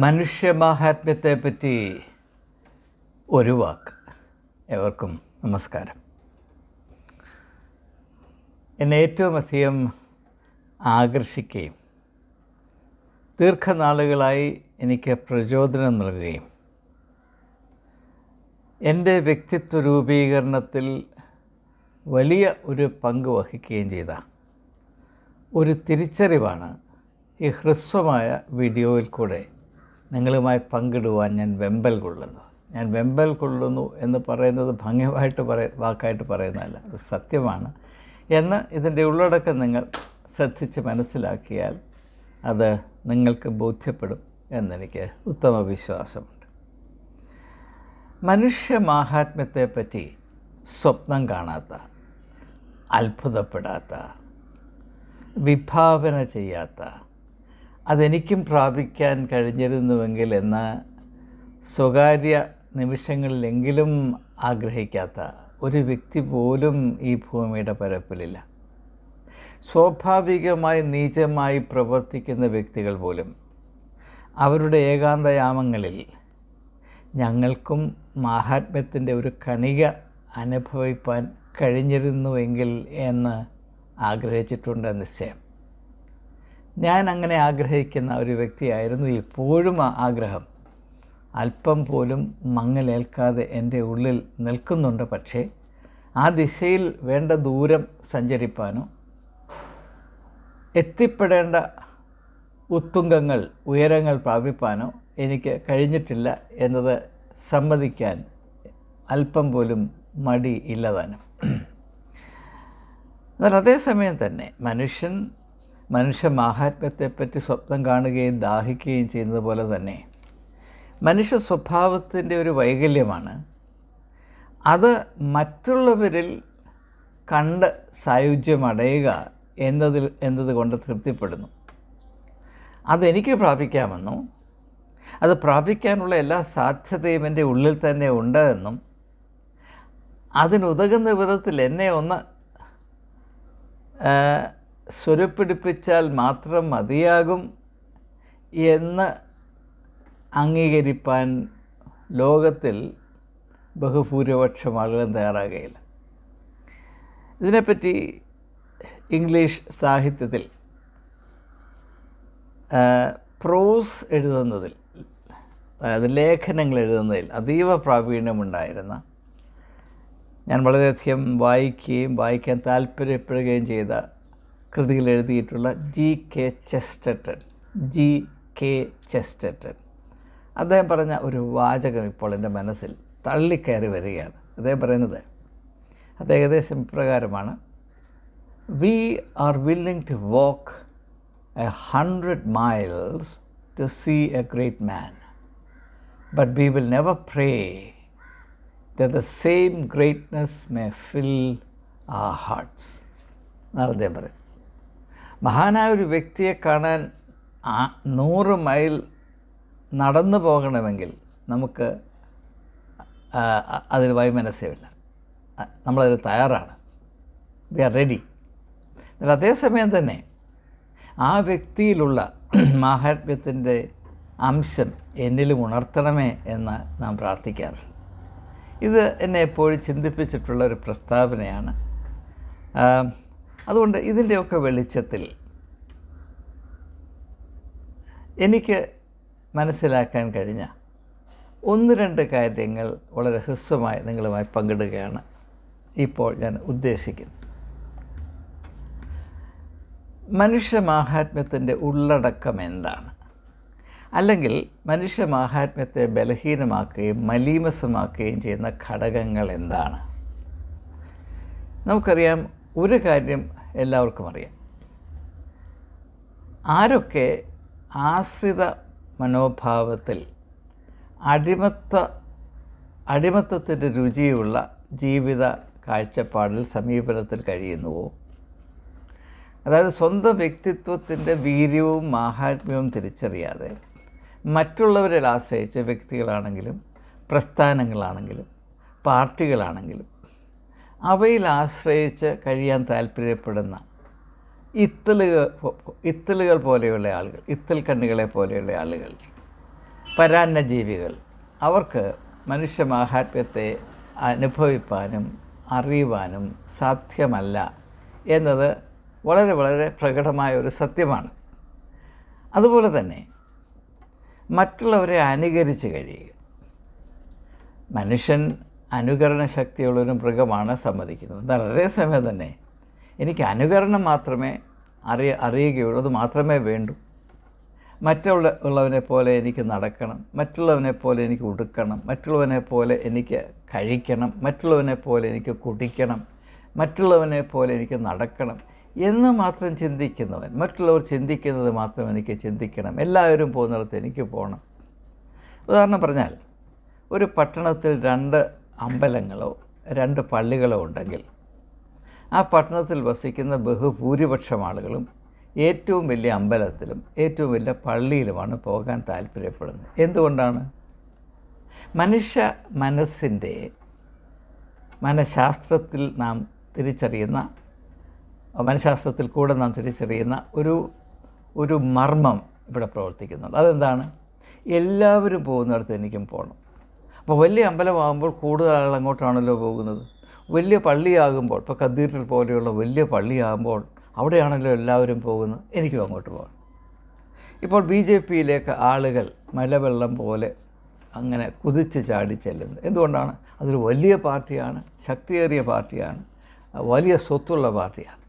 മനുഷ്യമഹാത്മ്യത്തെ പറ്റി ഒരു വാക്ക്. എവർക്കും നമസ്കാരം. എന്നെ ഏറ്റവും അധികം ആകർഷിക്കുകയും ദീർഘനാളുകളായി എനിക്ക് പ്രചോദനം നൽകുകയും എന്റെ വ്യക്തിത്വ രൂപീകരണത്തിൽ വലിയ ഒരു പങ്ക് വഹിക്കുകയും ചെയ്ത ഒരു തിരിച്ചറിവാണ് ഈ ഹ്രസ്വമായ വീഡിയോയിൽ കൂടെ നിങ്ങളുമായി പങ്കിടുവാൻ ഞാൻ വെമ്പൽ കൊള്ളുന്നു. ഞാൻ വെമ്പൽ കൊള്ളുന്നു എന്ന് പറയുന്നത് ഭംഗിയായിട്ട് പറയ വാക്കായിട്ട് പറയുന്നതല്ല അത് സത്യമാണ്. എന്ന് ഇതിന്റെ ഉള്ളടക്കം നിങ്ങൾ ശ്രദ്ധിച്ച് മനസ്സിലാക്കിയാൽ അത് നിങ്ങൾക്ക് ബോധ്യപ്പെടും എന്നെനിക്ക് ഉത്തമ വിശ്വാസമുണ്ട്. മനുഷ്യ മാഹാത്മ്യത്തെപ്പറ്റി സ്വപ്നം കാണാത്ത അത്ഭുതപ്പെടാത്ത വിഭാവന ചെയ്യാത്ത അതെനിക്കും പ്രാപിക്കാൻ കഴിഞ്ഞിരുന്നുവെങ്കിൽ എന്ന സ്വകാര്യ നിമിഷങ്ങളിലെങ്കിലും ആഗ്രഹിക്കാത്ത ഒരു വ്യക്തി പോലും ഈ ഭൂമിയുടെ പരപ്പിലില്ല. സ്വാഭാവികമായി നീചമായി പ്രവർത്തിക്കുന്ന വ്യക്തികൾ പോലും അവരുടെ ഏകാന്തയാമങ്ങളിൽ ഞങ്ങൾക്കും മാഹാത്മ്യത്തിന്റെ ഒരു കണിക അനുഭവിപ്പാൻ കഴിഞ്ഞിരുന്നുവെങ്കിൽ എന്ന് ആഗ്രഹിച്ചിട്ടുണ്ട് നിശ്ചയം. ഞാൻ അങ്ങനെ ആഗ്രഹിക്കുന്ന ഒരു വ്യക്തിയായിരുന്നു എപ്പോഴും ആ ആഗ്രഹം. അല്പം പോലും മങ്ങലേൽക്കാതെ എന്റെ ഉള്ളിൽ നിൽക്കുന്നുണ്ട് പക്ഷേ ആ ദിശയിൽ വേണ്ട ദൂരം സഞ്ചരിപ്പാനോ എത്തിപ്പെടേണ്ട ഉത്തുംഗങ്ങൾ ഉയരങ്ങൾ പ്രാപിപ്പാനോ എനിക്ക് കഴിഞ്ഞിട്ടില്ല എന്നത് സമ്മതിക്കാൻ അല്പം പോലും മടി ഇല്ലതാനും എന്നാൽ അതേസമയം തന്നെ മനുഷ്യൻ മനുഷ്യ മാഹാത്മ്യത്തെപ്പറ്റി സ്വപ്നം കാണുകയും ദാഹിക്കുകയും ചെയ്യുന്നത് പോലെ തന്നെ മനുഷ്യ സ്വഭാവത്തിന്റെ ഒരു വൈകല്യമാണ്. അത് മറ്റുള്ളവരിൽ കണ്ട് സായുജ്യമടയുക എന്നതിൽ എന്നതുകൊണ്ട് തൃപ്തിപ്പെടുന്നു. അതെനിക്ക് പ്രാപിക്കാമെന്നും അത് പ്രാപിക്കാനുള്ള എല്ലാ സാധ്യതയും എന്റെ ഉള്ളിൽ തന്നെ ഉണ്ട് എന്നും അതിനുതകുന്ന വിധത്തിൽ എന്നെ ഒന്ന് സ്വരപ്പിടിപ്പിച്ചാൽ മാത്രം മതിയാകും എന്ന് അംഗീകരിപ്പാൻ ലോകത്തിൽ ബഹുഭൂരിപക്ഷം ആളുകളും തയ്യാറാകുകയില്ല. ഇതിനെപ്പറ്റി ഇംഗ്ലീഷ് സാഹിത്യത്തിൽ പ്രോസ് എഴുതുന്നതിൽ അതായത് ലേഖനങ്ങൾ എഴുതുന്നതിൽ അതീവ പ്രാവീണ്യമുണ്ടായിരുന്ന ഞാൻ വളരെയധികം വായിക്കുകയും വായിക്കാൻ താല്പര്യപ്പെടുകയും ചെയ്ത കൃതികൾ എഴുതിയിട്ടുള്ള G K Chesterton G K Chesterton അദ്ദേഹം പറഞ്ഞ ഒരു വാചകം ഇപ്പോൾ എന്റെ മനസ്സിൽ തള്ളിക്കയറി വരികയാണ്. അദ്ദേഹം പറയുന്നത് അത് ഏകദേശം ഇപ്രകാരമാണ്. We are willing to walk a hundred miles to see a great man but we will never pray the same greatness may fill our hearts എന്നാണ് അദ്ദേഹം പറയുന്നത്. മഹാനായ ഒരു വ്യക്തിയെ കാണാൻ നൂറ് മൈൽ നടന്നു പോകണമെങ്കിൽ നമുക്ക് അതിൽ വൈമനസ്യമില്ല നമ്മളതിൽ തയ്യാറാണ്. വി ആർ റെഡി എന്നാൽ അതേസമയം തന്നെ ആ വ്യക്തിയിലുള്ള മാഹാത്മ്യത്തിന്റെ അംശം എന്നിലും ഉണർത്തണമേ എന്ന് നാം പ്രാർത്ഥിക്കാറുണ്ട് ഇത് എന്നെ എപ്പോഴും ചിന്തിപ്പിച്ചിട്ടുള്ള ഒരു പ്രസ്താവനയാണ് അതുകൊണ്ട് ഇതിന്റെയൊക്കെ വെളിച്ചത്തിൽ എനിക്ക് മനസ്സിലാക്കാൻ കഴിഞ്ഞ ഒന്ന് രണ്ട് കാര്യങ്ങൾ വളരെ ഹ്രസ്വമായി നിങ്ങളുമായി പങ്കിടുകയാണ് ഇപ്പോൾ ഞാൻ ഉദ്ദേശിക്കുന്നത്. മനുഷ്യ മാഹാത്മ്യത്തിന്റെ ഉള്ളടക്കം എന്താണ്? അല്ലെങ്കിൽ മനുഷ്യ മാഹാത്മ്യത്തെ ബലഹീനമാക്കുകയും മലീമസമാക്കുകയും ചെയ്യുന്ന ഘടകങ്ങൾ എന്താണ്? നമുക്കറിയാം ഒരു കാര്യം എല്ലാവർക്കും അറിയാം. ആരൊക്കെ ആശ്രിത മനോഭാവത്തിൽ അടിമത്ത അടിമത്തത്തിന്റെ രുചിയുള്ള ജീവിത കാഴ്ചപ്പാടിൽ സമീപനത്തിൽ കഴിയുന്നുവോ? അതായത് സ്വന്തം വ്യക്തിത്വത്തിന്റെ വീര്യവും മാഹാത്മ്യവും തിരിച്ചറിയാതെ മറ്റുള്ളവരിൽ ആശ്രയിച്ച വ്യക്തികളാണെങ്കിലും പ്രസ്ഥാനങ്ങളാണെങ്കിലും പാർട്ടികളാണെങ്കിലും അവയിൽ ആശ്രയിച്ച് കഴിയാൻ താല്പര്യപ്പെടുന്ന ഇത്തലുകൾ ഇത്തലുകൾ പോലെയുള്ള ആളുകൾ ഇത്തൽ കണ്ണുകളെ പോലെയുള്ള ആളുകൾ പരാന്നജീവികൾ അവർക്ക് മനുഷ്യ മാഹാത്മ്യത്തെ അനുഭവിപ്പാനും അറിയുവാനും സാധ്യമല്ല എന്നത് വളരെ വളരെ പ്രകടമായ ഒരു സത്യമാണ്. അതുപോലെ തന്നെ മറ്റുള്ളവരെ അനുകരിച്ച് കഴിയുക. മനുഷ്യൻ അനുകരണ ശക്തിയുള്ളൊരു മൃഗമാണ് സമ്മതിക്കുന്നത്. എന്നാൽ അതേസമയം തന്നെ എനിക്ക് അനുകരണം മാത്രമേ അറിയ അറിയുകയുള്ളൂ. അത് മാത്രമേ വേണ്ടൂ. മറ്റുള്ള ഉള്ളവനെ പോലെ എനിക്ക് നടക്കണം. മറ്റുള്ളവനെ പോലെ എനിക്ക് ഉടുക്കണം. മറ്റുള്ളവനെ പോലെ എനിക്ക് കഴിക്കണം. മറ്റുള്ളവനെ പോലെ എനിക്ക് കുടിക്കണം. മറ്റുള്ളവനെ പോലെ എനിക്ക് നടക്കണം എന്ന് മാത്രം ചിന്തിക്കുന്നവൻ മറ്റുള്ളവർ ചിന്തിക്കുന്നത് മാത്രം എനിക്ക് ചിന്തിക്കണം. എല്ലാവരും പോകുന്നിടത്ത് എനിക്ക് പോകണം. ഉദാഹരണം പറഞ്ഞാൽ ഒരു പട്ടണത്തിൽ രണ്ട് അമ്പലങ്ങളോ രണ്ട് പള്ളികളോ ഉണ്ടെങ്കിൽ ആ പട്ടണത്തിൽ വസിക്കുന്ന ബഹുഭൂരിപക്ഷം ആളുകളും ഏറ്റവും വലിയ അമ്പലത്തിലും ഏറ്റവും വലിയ പള്ളിയിലുമാണ് പോകാൻ താല്പര്യപ്പെടുന്നത്. എന്തുകൊണ്ടാണ്? മനുഷ്യ മനസ്സിന്റെ മനഃശാസ്ത്രത്തിൽ നാം തിരിച്ചറിയുന്ന മനഃശാസ്ത്രത്തിൽ കൂടെ നാം തിരിച്ചറിയുന്ന ഒരു ഒരു മർമ്മം ഇവിടെ പ്രവർത്തിക്കുന്നുണ്ട്. അതെന്താണ്? എല്ലാവരും പോകുന്നിടത്ത് എനിക്കും പോകണം. അപ്പോൾ വലിയ അമ്പലമാകുമ്പോൾ കൂടുതൽ ആളുകൾ അങ്ങോട്ടാണല്ലോ പോകുന്നത്. വലിയ പള്ളിയാകുമ്പോൾ ഇപ്പോൾ കത്തീഡ്രൽ പോലെയുള്ള വലിയ പള്ളിയാകുമ്പോൾ അവിടെയാണല്ലോ എല്ലാവരും പോകുന്നത്. എനിക്കും അങ്ങോട്ട് പോകണം. ഇപ്പോൾ ബി ജെ പിയിലേക്ക് ആളുകൾ മലവെള്ളം പോലെ അങ്ങനെ കുതിച്ച് ചാടി ചെല്ലുന്നത്. എന്തുകൊണ്ടാണ്? അതൊരു വലിയ പാർട്ടിയാണ് ശക്തിയേറിയ പാർട്ടിയാണ് വലിയ സ്വത്തുള്ള പാർട്ടിയാണ്.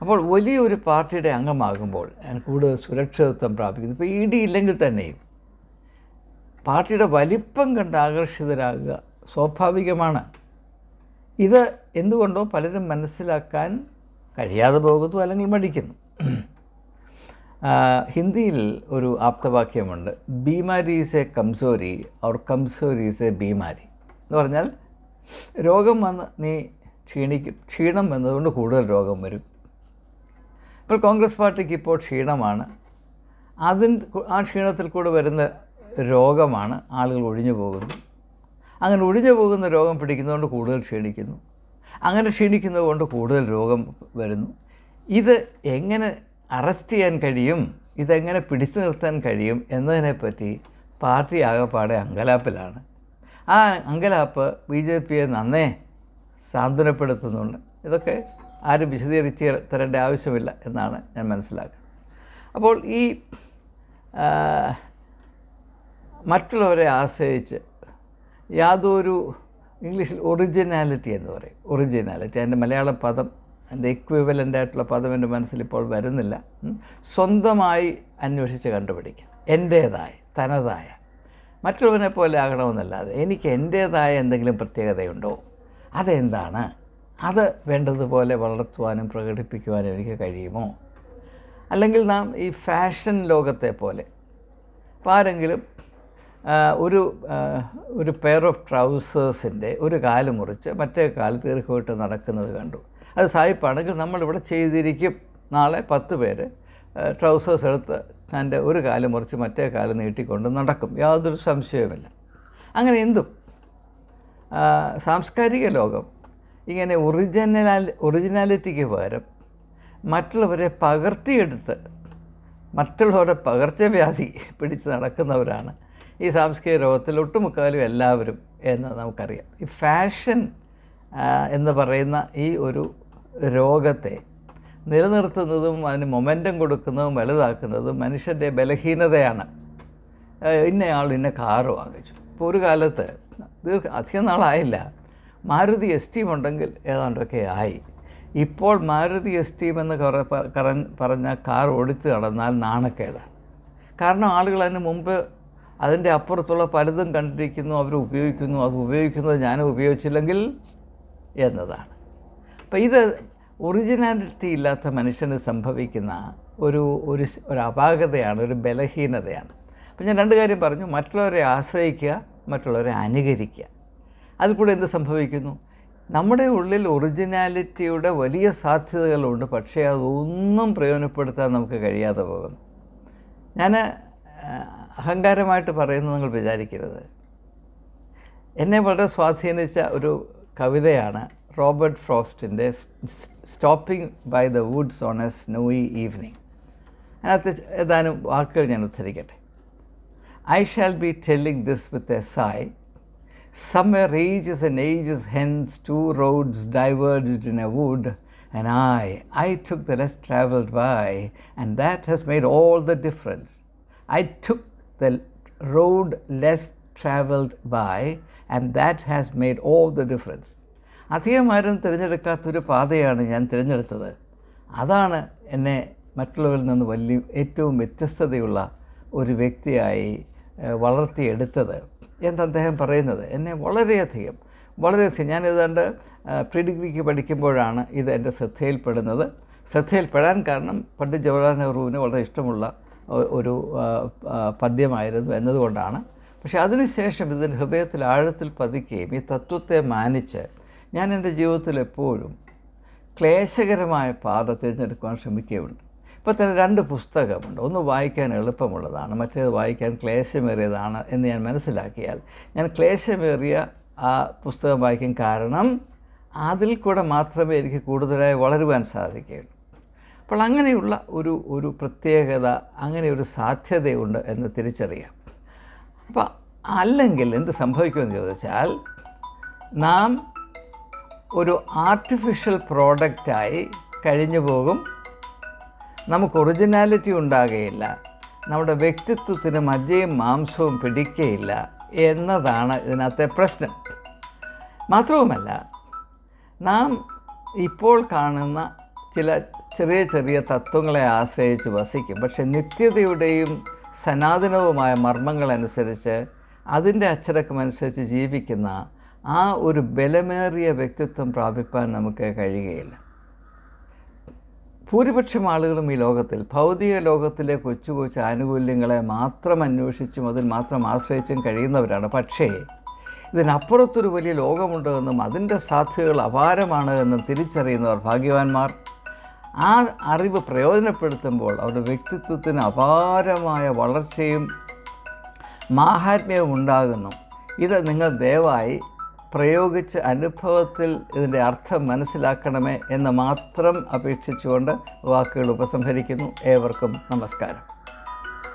അപ്പോൾ വലിയൊരു പാർട്ടിയുടെ അംഗമാകുമ്പോൾ കൂടുതൽ സുരക്ഷിതത്വം പ്രാപിക്കുന്നു. ഇപ്പോൾ ഇ ഡി ഇല്ലെങ്കിൽ തന്നെയും പാർട്ടിയുടെ വലിപ്പം കണ്ട് ആകർഷിതരാകുക സ്വാഭാവികമാണ്. ഇത് എന്തുകൊണ്ടോ പലരും മനസ്സിലാക്കാൻ കഴിയാതെ പോകുന്നു അല്ലെങ്കിൽ മടിക്കുന്നു. ഹിന്ദിയിൽ ഒരു ആപ്തവാക്യമുണ്ട്. ബീമാരി ഈസ് എ കംസോരി ഓർ ഈസ് എ ബീമാരി എന്ന് പറഞ്ഞാൽ രോഗം വന്ന് നീ ക്ഷീണിക്കും ക്ഷീണം വന്നതുകൊണ്ട് കൂടുതൽ രോഗം വരും. ഇപ്പോൾ കോൺഗ്രസ് പാർട്ടിക്ക് ഇപ്പോൾ ക്ഷീണമാണ്. അതിന് ആ ക്ഷീണത്തിൽ കൂടെ വരുന്ന രോഗമാണ് ആളുകൾ ഒഴിഞ്ഞു പോകുന്നത് അങ്ങനെ ഒഴിഞ്ഞു പോകുന്ന രോഗം പിടിക്കുന്നതുകൊണ്ട് കൂടുതൽ ക്ഷീണിക്കുന്നു. അങ്ങനെ ക്ഷീണിക്കുന്നത് കൊണ്ട് കൂടുതൽ രോഗം വരുന്നു. ഇത് എങ്ങനെ അറസ്റ്റ് ചെയ്യാൻ കഴിയും? ഇതെങ്ങനെ പിടിച്ചു നിർത്താൻ കഴിയും? എന്നതിനെപ്പറ്റി പാർട്ടി ആകെപ്പാടെ അങ്കലാപ്പിലാണ്. ആ അങ്കലാപ്പ് ബി ജെ പിയെ നന്നേ സാന്ത്വനപ്പെടുത്തുന്നുണ്ട്. ഇതൊക്കെ ആരും വിശദീകരിച്ച് തരേണ്ട ആവശ്യമില്ല എന്നാണ് ഞാൻ മനസ്സിലാക്കുന്നത്. അപ്പോൾ ഈ മറ്റുള്ളവരെ ആശ്രയിച്ച് യാതൊരു ഇംഗ്ലീഷിൽ ഒറിജിനാലിറ്റി എന്ന് പറയും. ഒറിജിനാലിറ്റി അതിന്റെ മലയാള പദം അതിന്റെ ഇക്വിവലന്റ് ആയിട്ടുള്ള പദം എന്റെ മനസ്സിൽ ഇപ്പോൾ വരുന്നില്ല. സ്വന്തമായി അന്വേഷിച്ച് കണ്ടുപിടിക്കാം. എന്റേതായ തനതായ. മറ്റുള്ളവനെ പോലെ ആകണമെന്നല്ലാതെ എനിക്ക് എന്റേതായ എന്തെങ്കിലും പ്രത്യേകതയുണ്ടോ? അതെന്താണ്? അത് വേണ്ടതുപോലെ വളർത്തുവാനും പ്രകടിപ്പിക്കുവാനും എനിക്ക് കഴിയുമോ? അല്ലെങ്കിൽ നാം ഈ ഫാഷൻ ലോകത്തെ പോലെ ഇപ്പോൾ ആരെങ്കിലും ഒരു ഒരു പെയർ ഓഫ് ട്രൗസേഴ്സിന്റെ ഒരു കാൽ മുറിച്ച് മറ്റേ കാൽ ദീർഘമായിട്ട് നടക്കുന്നത് കണ്ടു. അത് സായിപ്പാണെങ്കിൽ നമ്മളിവിടെ ചെയ്തിരിക്കും. നാളെ പത്ത് പേര് ട്രൗസേഴ്സ് എടുത്ത് തന്റെ ഒരു കാൽ മുറിച്ച് മറ്റേ കാൽ നീട്ടിക്കൊണ്ട് നടക്കും. യാതൊരു സംശയവുമില്ല. അങ്ങനെ എന്തും? സാംസ്കാരിക ലോകം ഇങ്ങനെ ഒറിജിനൽ ഒറിജിനാലിറ്റിക്ക് പകരം മറ്റുള്ളവരെ പകർത്തിയെടുത്ത് മറ്റുള്ളവരുടെ പകർച്ചവ്യാധി പിടിച്ച് നടക്കുന്നവരാണ് ഈ സാംസ്കാരിക ലോകത്തിൽ ഒട്ടുമുക്കാലും എല്ലാവരും എന്ന് നമുക്കറിയാം. ഈ ഫാഷൻ എന്ന് പറയുന്ന ഈ ഒരു രോഗത്തെ നിലനിർത്തുന്നതും അതിന് മൊമെന്റം കൊടുക്കുന്നതും വലുതാക്കുന്നതും മനുഷ്യന്റെ ബലഹീനതയാണ്. ഇന്നയാൾ ഇന്ന കാറ് വാങ്ങിച്ചു. ഇപ്പോൾ ഒരു കാലത്ത് ദീർഘ അധികം നാളായില്ല. മാരുതി എസ് ടീം ഉണ്ടെങ്കിൽ ഏതാണ്ടൊക്കെ ആയി. ഇപ്പോൾ മാരുതി എസ് ടീം എന്ന് പറഞ്ഞ കാർ ഓടിച്ച് നടന്നാൽ നാണക്കേടാണ്. കാരണം ആളുകൾ അതിന് മുമ്പ് അതിന്റെ അപ്പുറത്തുള്ള പലതും കണ്ടിരിക്കുന്നു അവർ ഉപയോഗിക്കുന്നു അത് ഉപയോഗിക്കുന്നത് ഞാൻ ഉപയോഗിച്ചില്ലെങ്കിൽ എന്നതാണ്. അപ്പം ഇത് ഒറിജിനാലിറ്റി ഇല്ലാത്ത മനുഷ്യന് സംഭവിക്കുന്ന ഒരു ഒരു ഒരു അപാകതയാണ് ഒരു ബലഹീനതയാണ്. അപ്പം ഞാൻ രണ്ട് കാര്യം പറഞ്ഞു മറ്റുള്ളവരെ ആശ്രയിക്കുക മറ്റുള്ളവരെ അനുകരിക്കുക. അതിൽ കൂടെ എന്ത് സംഭവിക്കുന്നു? നമ്മുടെ ഉള്ളിൽ ഒറിജിനാലിറ്റിയുടെ വലിയ സാധ്യതകളുണ്ട് പക്ഷേ അതൊന്നും പ്രയോജനപ്പെടുത്താൻ നമുക്ക് കഴിയാതെ പോകുന്നു. ഞാൻ അഹങ്കാരമായിട്ട് പറയുന്നു നിങ്ങൾ വിചാരിക്കരുത്. എന്നെ വളരെ സ്വാധീനിച്ച ഒരു കവിതയാണ് Robert ഫ്രോസ്റ്റിന്റെ stopping by the woods on a snowy evening. അതിനകത്ത് ഏതാനും വാക്കുകൾ ഞാൻ ഉദ്ധരിക്കട്ടെ. I shall be telling this with a sigh a ages and ages hence two roads diverged in a wood and I I took the less travelled by and that has made all the difference I took the road less traveled by, and that has made all the difference. അധികമാരും തിരഞ്ഞെടുക്കാത്തൊരു പാതയാണ് ഞാൻ തിരഞ്ഞെടുത്തത്. അതാണ് എന്നെ മറ്റുള്ളവരിൽ നിന്ന് വലിയ ഏറ്റവും വ്യത്യസ്തതയുള്ള ഒരു വ്യക്തിയായി വളർത്തിയെടുത്തത് എന്ന് അദ്ദേഹം പറയുന്നത്. എന്നെ വളരെയധികം വളരെയധികം. ഞാൻ ഏതാണ്ട് പ്രീ ഡിഗ്രിക്ക് പഠിക്കുമ്പോഴാണ് ഇത് എന്റെ ശ്രദ്ധയിൽപ്പെടുന്നത്. ശ്രദ്ധയിൽപ്പെടാൻ കാരണം പണ്ഡിറ്റ് ജവഹർലാൽ നെഹ്റുവിന് വളരെ ഇഷ്ടമുള്ള ഒരു പദ്യമായിരുന്നു എന്നതുകൊണ്ടാണ്. പക്ഷേ അതിനുശേഷം ഇതിന്റെ ഹൃദയത്തിൽ ആഴത്തിൽ പതിക്കുകയും ഈ തത്വത്തെ മാനിച്ച് ഞാൻ എന്റെ ജീവിതത്തിൽ എപ്പോഴും ക്ലേശകരമായ പാത തിരഞ്ഞെടുക്കുവാൻ ശ്രമിക്കുകയുണ്ട്. ഇപ്പോൾ തന്നെ രണ്ട് പുസ്തകമുണ്ട്. ഒന്ന് വായിക്കാൻ എളുപ്പമുള്ളതാണ് മറ്റേത് വായിക്കാൻ ക്ലേശമേറിയതാണ് എന്ന് ഞാൻ മനസ്സിലാക്കിയാൽ ഞാൻ ക്ലേശമേറിയ ആ പുസ്തകം വായിക്കും കാരണം അതിൽ കൂടെ മാത്രമേ എനിക്ക് കൂടുതലായി വളരുവാൻ സാധിക്കുകയുള്ളൂ. അപ്പോൾ അങ്ങനെയുള്ള ഒരു ഒരു പ്രത്യേകത അങ്ങനെ ഒരു സാധ്യതയുണ്ട് എന്ന് തിരിച്ചറിയാം. അപ്പോൾ അല്ലെങ്കിൽ എന്ത് സംഭവിക്കുമെന്ന് ചോദിച്ചാൽ നാം ഒരു ആർട്ടിഫിഷ്യൽ പ്രോഡക്റ്റായി കഴിഞ്ഞു പോകും. നമുക്ക് ഒറിജിനാലിറ്റി ഉണ്ടാകുകയില്ല. നമ്മുടെ വ്യക്തിത്വത്തിന് മജ്ജയും മാംസവും പിടിക്കുകയില്ല എന്നതാണ് ഇതിനകത്തെ പ്രശ്നം. മാത്രവുമല്ല നാം ഇപ്പോൾ കാണുന്ന ചില ചെറിയ ചെറിയ തത്വങ്ങളെ ആശ്രയിച്ച് വസിക്കും. പക്ഷെ നിത്യതയുടെയും സനാതനവുമായ മർമ്മങ്ങളനുസരിച്ച് അതിന്റെ അച്ചടക്കമനുസരിച്ച് ജീവിക്കുന്ന ആ ഒരു ബലമേറിയ വ്യക്തിത്വം പ്രാപിപ്പാൻ നമുക്ക് കഴിയുകയില്ല. ഭൂരിപക്ഷം ആളുകളും ഈ ലോകത്തിൽ ഭൗതിക ലോകത്തിലെ കൊച്ചു കൊച്ചു ആനുകൂല്യങ്ങളെ മാത്രം അന്വേഷിച്ചും അതിൽ മാത്രം ആശ്രയിച്ചും കഴിയുന്നവരാണ്. പക്ഷേ ഇതിനപ്പുറത്തൊരു വലിയ ലോകമുണ്ടെന്നും അതിന്റെ സാധ്യതകൾ അപാരമാണ് എന്നും തിരിച്ചറിയുന്നവർ ഭാഗ്യവാന്മാർ. ആ അറിവ് പ്രയോജനപ്പെടുത്തുമ്പോൾ അവരുടെ വ്യക്തിത്വത്തിന് അപാരമായ വളർച്ചയും മാഹാത്മ്യവും ഉണ്ടാകുന്നു. ഇത് നിങ്ങൾ ദയവായി പ്രയോഗിച്ച് അനുഭവത്തിൽ ഇതിന്റെ അർത്ഥം മനസ്സിലാക്കണമേ എന്ന് മാത്രം അപേക്ഷിച്ചുകൊണ്ട് വാക്കുകൾ ഉപസംഹരിക്കുന്നു. ഏവർക്കും നമസ്കാരം.